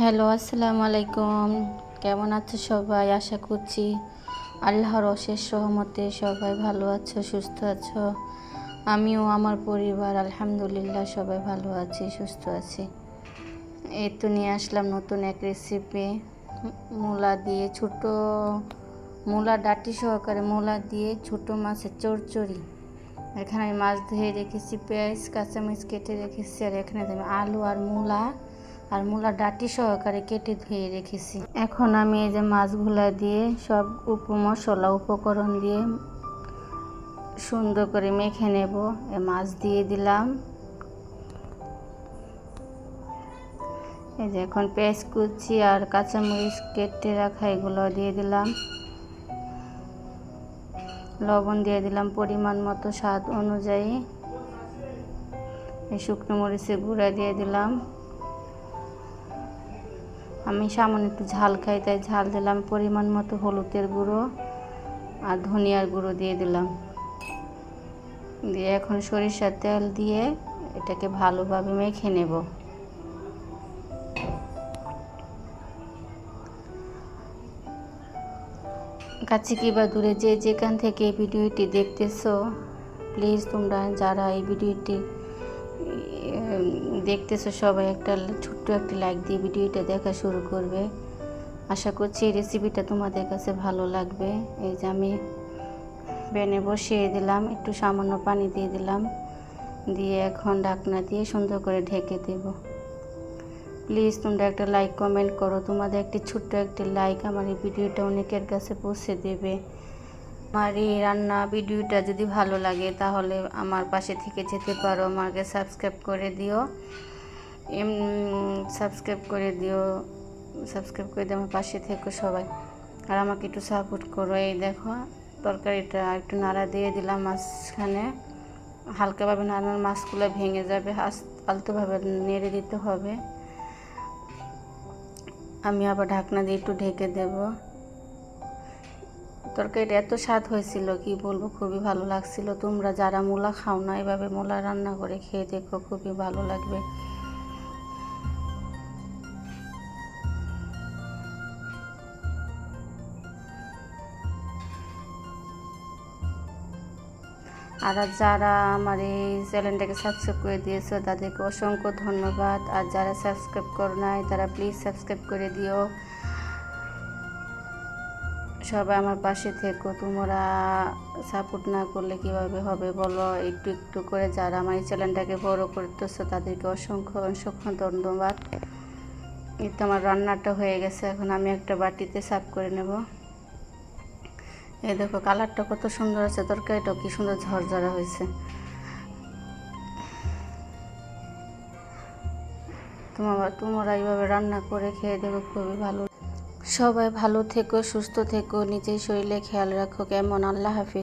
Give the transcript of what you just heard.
Hello, আসসালামু আলাইকুম। কেমন আছো সবাই? আশা করছি আল্লাহর অশেষ সহমতে সবাই ভালো আছো, সুস্থ আছো। আমিও, আমার পরিবার, আলহামদুলিল্লাহ, সবাই ভালো আছি, সুস্থ আছি। এই তো নিয়ে আসলাম নতুন এক রেসিপি মূলা দিয়ে ছোট মূলা, ডাটি সহকারে মূলা দিয়ে ছোট মাছের চড়চড়ি। এখানে আমি মাছ ধুয়ে রেখেছি, পেঁয়াজ, কাঁচামরিচ কেটে রেখেছি, আর এখানে আলু আর মূলা আর মূলা ডাটি সহকারে কেটে ধুয়ে রেখেছি। এখন আমি এই যে মাছগুলা দিয়ে সব উপ মশলা উপকরণ দিয়ে সুন্দর করে মেখে নেব। এ মাছ দিয়ে দিলাম। এই যে এখন পেঁয়াজ কুচি আর কাঁচামরিচ কেটে রাখা এগুলো দিয়ে দিলাম। লবণ দিয়ে দিলাম পরিমাণ মতো স্বাদ অনুযায়ী। এই শুকনো মরিচের গুঁড়া দিয়ে দিলাম। আমি সামান্য একটু ঝাল খাই, তাই ঝাল দিলাম, পরিমাণ মতো হলুদের গুঁড়ো আর ধনিয়ার গুঁড়ো দিয়ে দিলাম। দিয়ে এখন সরিষার তেল দিয়ে এটাকে ভালোভাবে মেখে নেব। কাছে কিংবা দূরে যে যেখান থেকে এই ভিডিওটি দেখতেছো প্লিজ তোমরা যারা এই ভিডিওটি দেখতেছো সবাই একটা ছোট্ট একটা লাইক দিয়ে ভিডিওটা দেখা শুরু করবে। আশা করছি এই রেসিপিটা তোমাদের কাছে ভালো লাগবে। এই যে আমি বেনে বসিয়ে দিলাম, একটু সামান্য পানি দিয়ে দিলাম। দিয়ে এখন ঢাকনা দিয়ে সুন্দর করে ঢেকে দেব। প্লিজ তোমরা একটা লাইক কমেন্ট করো। তোমাদের একটি ছোট্ট একটি লাইক আমার এই ভিডিওটা অনেকের কাছে পৌঁছে দেবে। আমার এই রান্না ভিডিওটা যদি ভালো লাগে তাহলে আমার পাশে থেকে যেতে পারো। আমাকে সাবস্ক্রাইব করে দিও। এম, সাবস্ক্রাইব করে দিও। সাবস্ক্রাইব করে দিও আমার পাশে থেকো সবাই। আর আমাকে একটু সাপোর্ট করো। এই দেখো, তরকারিটা একটু নাড়া দিয়ে দিলাম মাঝখানে। হালকাভাবে নাড়ানোর মাছগুলো ভেঙে যাবে। আলতোভাবে নেড়ে দিতে হবে। আমি আবার ঢাকনা দিয়ে একটু ঢেকে দেবো। তরকারিটা এত স্বাদ হয়েছিল, কি বলব, খুবই ভালো লাগছিল। তোমরা যারা মূলা খাও না, এভাবে মূলা রান্না করে খেয়ে দেখো, খুবই ভালো লাগবে। আর যারা আমার এই চ্যানেলটাকে সাবস্ক্রাইব করে দিয়েছ, তাদেরকে অসংখ্য ধন্যবাদ। আর যারা সাবস্ক্রাইব করো নাই, তারা প্লিজ সাবস্ক্রাইব করে দিও। সবাই আমার পাশে থেকো। তোমরা সাপোর্ট না করলে কীভাবে হবে বলো? একটু একটু করে যারা আমার এই চ্যানেলটাকে বড় করতেছো, তাদেরকে অসংখ্য অসংখ্য ধন্যবাদ। এই তো আমার রান্নাটা হয়ে গেছে, এখন আমি একটা বাটিতে সার্ভ করে নেব। এই দেখো কালারটা কত সুন্দর আছে, তরকারিটাও কি সুন্দর ঝরঝরা হয়েছে। তোমার, তোমরা এইভাবে রান্না করে খেয়ে দেখো, খুবই ভালো। সবাই ভালো থেকো সুস্থ থেকো নিজের শরীরে খেয়াল রাখো। কেমন? আল্লাহ হাফিজ।